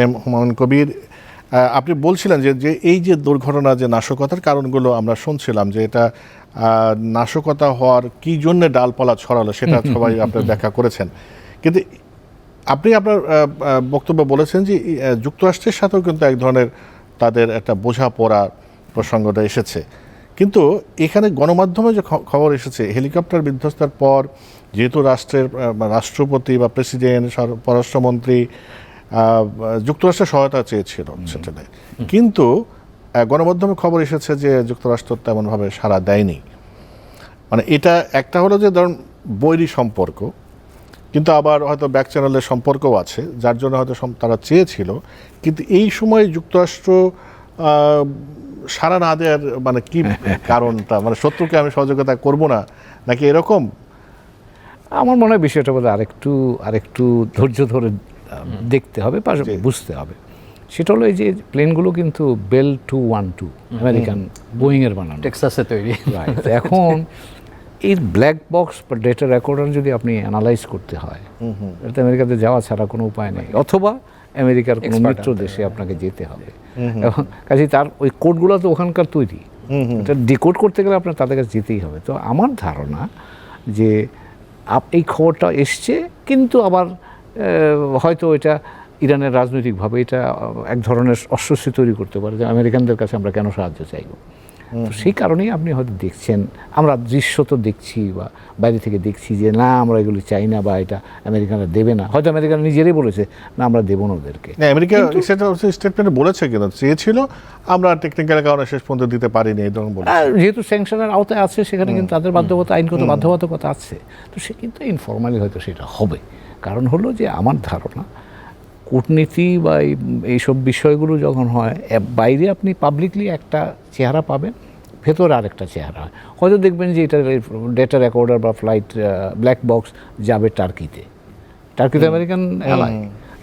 M Humayun Kabir আপনি বলছিলেন যে যে এই যে দুর্ঘটনা যে নাশকতার কারণগুলো আমরা শুনছিলাম যে এটা নাশকতা হওয়ার কি জন্য ডালপালা ছড়ালো সেটা সবাই আপনার ব্যাখ্যা করেছেন। কিন্তু আপনি আপনার বক্তব্য বলেছেন যে যুক্তরাষ্ট্রের সাথেও কিন্তু এক ধরনের তাদের একটা বোঝাপড়া প্রসঙ্গটা এসেছে। কিন্তু এখানে গণমাধ্যমে যে খবর এসেছে হেলিকপ্টার বিধ্বস্তার পর যেহেতু রাষ্ট্রের রাষ্ট্রপতি বা প্রেসিডেন্ট পররাষ্ট্রমন্ত্রী যুক্তরাষ্ট্রের সহায়তা চেয়েছিল সেখানে। কিন্তু গণমাধ্যমে খবর এসেছে যে যুক্তরাষ্ট্র তেমনভাবে সাড়া দেয়নি। মানে এটা একটা হলো যে ধরুন বৈরী সম্পর্ক কিন্তু আবার হয়তো ব্যাক চ্যানেলের সম্পর্কও আছে যার জন্য হয়তো তারা চেয়েছিল। কিন্তু এই সময় যুক্তরাষ্ট্র সাড়া না দেওয়ার মানে কি কারণটা? মানে শত্রুকে আমি সহযোগিতা করব না নাকি এরকম? আমার মনে হয় বিষয়টা বলে আরেকটু আরেকটু ধৈর্য ধরে দেখতে হবে বুঝতে হবে। সেটা হলো এই যে প্লেনগুলো কিন্তু bell two one two American বোয়িংয়ের বানানো। টেক্সাসে তৈরি। এখন এই ব্ল্যাক বক্স বা ডেটা রেকর্ডার যদি আপনি অ্যানালাইজ করতে হয় এটা আমেরিকাতে যাওয়া ছাড়া কোনো উপায় নেই। অথবা আমেরিকার কোনো মিত্র দেশে আপনাকে যেতে হবে। এবং কাজে তার ওই কোডগুলো তো ওখানকার তৈরি। এটা ডিকোড করতে গেলে আপনার তাদের কাছে যেতেই হবে। তো আমার ধারণা যে আপ- এই খবরটা এসছে কিন্তু আবার হয়তো এটা ইরানের রাজনৈতিকভাবে এটা এক ধরনের অস্বস্তি তৈরি করতে পারে যে আমেরিকানদের কাছে আমরা কেন সাহায্য চাইব। তো সেই কারণেই আপনি হয়তো দেখছেন আমরা দৃশ্য তো দেখছি বা বাইরে থেকে দেখছি যে না আমরা এগুলি চাই না বা এটা আমেরিকানরা দেবে না। হয়তো আমেরিকান নিজেরাই বলেছে না আমরা দেবো না ওদেরকে। না আমেরিকা সেটা স্টেটমেন্টে বলেছে কিন্তু চেয়েছিল আমরা টেকনিক্যাল কারণে শেষ পর্যন্ত দিতে পারিনি এই ধরনের যেহেতু স্যাংশনের আওতায় আছে সেখানে কিন্তু তাদের বাধ্যকতা আইনগত বাধ্যবাধকতা আছে। তো সে কিন্তু ইনফর্মালি হয়তো সেটা হবে। কারণ হলো যে আমার ধারণা কূটনীতি বা এই- এইসব বিষয়গুলো যখন হয় বাইরে আপনি পাবলিকলি একটা চেহারা পাবেন ভেতরে আরেকটা চেহারা হয়। হয়তো দেখবেন যে এটা ডেটা রেকর্ডার বা ফ্লাইট ব্ল্যাক বক্স যাবে টার্কিতে। টার্কিতে আমেরিকান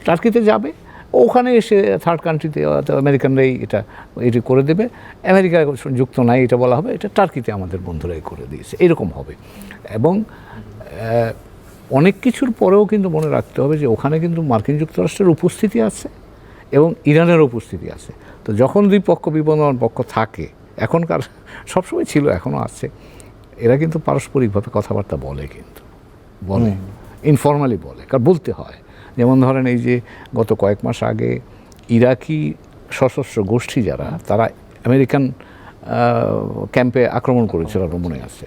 টার্কিতে যাবে ওখানে এসে থার্ড কান্ট্রিতে আমেরিকানরাই এটা এটি করে দেবে। আমেরিকা যুক্ত নাই এটা বলা হবে এটা টার্কিতে আমাদের বন্ধুরাই করে দিয়েছে। এরকম হবে। এবং অনেক কিছুর পরেও কিন্তু মনে রাখতে হবে যে ওখানে কিন্তু মার্কিন যুক্তরাষ্ট্রের উপস্থিতি আছে এবং ইরানের উপস্থিতি আছে। তো যখন দুই পক্ষ বিবন্ধমান পক্ষ থাকে এখনকার সবসময় ছিল এখনও আছে এরা কিন্তু পারস্পরিকভাবে কথাবার্তা বলে কিন্তু বলে ইনফর্মালি বলে। কারণ বলতে হয় যেমন ধরেন এই যে গত কয়েক মাস আগে ইরাকি সশস্ত্র গোষ্ঠী যারা তারা আমেরিকান ক্যাম্পে আক্রমণ করেছিল আপনার মনে আছে।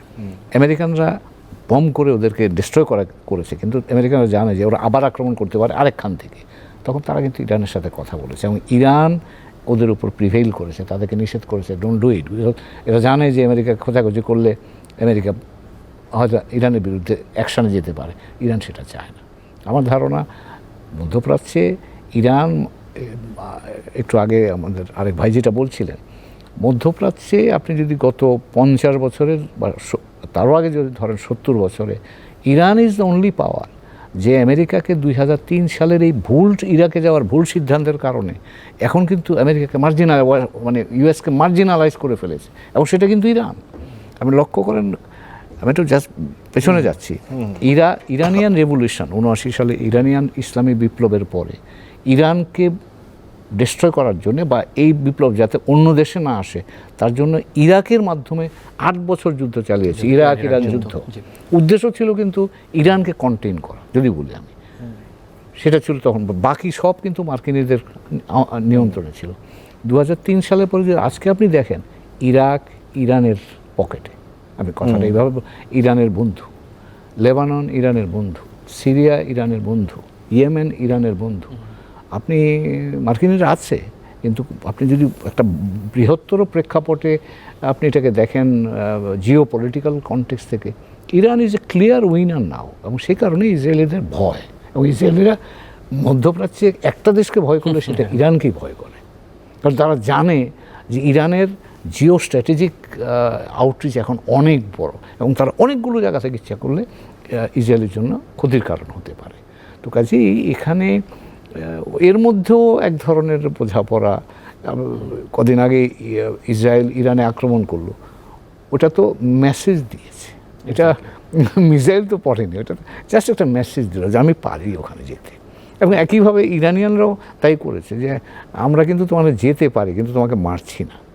আমেরিকানরা বম করে ওদেরকে ডিস্ট্রয় করা করেছে। কিন্তু আমেরিকানরা জানে যে ওরা আবার আক্রমণ করতে পারে আরেকখান থেকে। তখন তারা কিন্তু ইরানের সাথে কথা বলেছে এবং ইরান ওদের উপর প্রিভেইল করেছে, তাদেরকে নিষেধ করেছে ডোন্ট ডু ইট এরা জানে যে আমেরিকা খোঁজাখুঁজি করলে আমেরিকা হয়তো ইরানের বিরুদ্ধে অ্যাকশানে যেতে পারে। ইরান সেটা চায় না। আমার ধারণা মধ্যপ্রাচ্যে ইরান একটু আগে আমাদের আরেক ভাই যেটা বলছিলেন, মধ্যপ্রাচ্যে আপনি যদি গত পঞ্চাশ বছরের বা তারও আগে যদি ধরেন সত্তর বছরে Iran is the only power যে আমেরিকাকে দুই হাজার তিন সালের এই ভুল ইরাকে যাওয়ার ভুল সিদ্ধান্তের কারণে এখন কিন্তু আমেরিকাকে মার্জিনাল মানে ইউএসকে মার্জিনালাইজ করে ফেলেছে। এবং সেটা কিন্তু ইরান। আপনি লক্ষ্য করেন আমি একটু জাস্ট পেছনে যাচ্ছি। ইরা ইরানিয়ান রেভলিউশন উনআশি সালে ইরানিয়ান ইসলামী বিপ্লবের পরে ইরানকে ডিস্ট্রয় করার জন্য বা এই বিপ্লব যাতে অন্য দেশে না আসে তার জন্য ইরাকের মাধ্যমে আট বছর যুদ্ধ চালিয়েছে ইরাক ইরান যুদ্ধ। উদ্দেশ্য ছিল কিন্তু ইরানকে কন্টেন করা যদি বলি আমি। সেটা ছিল তখন বাকি সব কিন্তু মার্কিনীদের নিয়ন্ত্রণে ছিল। দু তিন সালের পরে যদি আজকে আপনি দেখেন ইরাক ইরানের পকেটে আমি কথাটা এইভাবে ইরানের বন্ধু লেবানন ইরানের বন্ধু সিরিয়া ইরানের বন্ধু ইয়েমেন ইরানের বন্ধু আপনি মার্কিনীরা আছে কিন্তু আপনি যদি একটা বৃহত্তর প্রেক্ষাপটে আপনি এটাকে দেখেন জিও পলিটিক্যাল কনটেক্স থেকে Iran is a clear winner now এবং সেই কারণে ইসরায়েলিদের ভয় এবং ইসরায়েলিরা মধ্যপ্রাচ্যে একটা দেশকে ভয় করলে সেটা ইরানকেই ভয় করে। কারণ তারা জানে যে ইরানের জিও স্ট্র্যাটেজিক আউটরিচ এখন অনেক বড় এবং তারা অনেকগুলো জায়গা থেকে ইচ্ছা করলে ইসরায়েলের জন্য ক্ষতির কারণ হতে পারে। তো কাজেই এখানে এর মধ্যেও এক ধরনের বোঝাপড়া কদিন আগে ইসরায়েল ইরানে আক্রমণ করল। ওটা তো মেসেজ দিয়েছে। এটা মিসাইল তো পড়েনি, ওটা জাস্ট একটা মেসেজ দিল যে আমি পারি ওখানে যেতে। এবং একইভাবে ইরানিয়ানরাও তাই করেছে যে, আমরা কিন্তু তোমাদের যেতে পারি, কিন্তু তোমাকে মারছি না।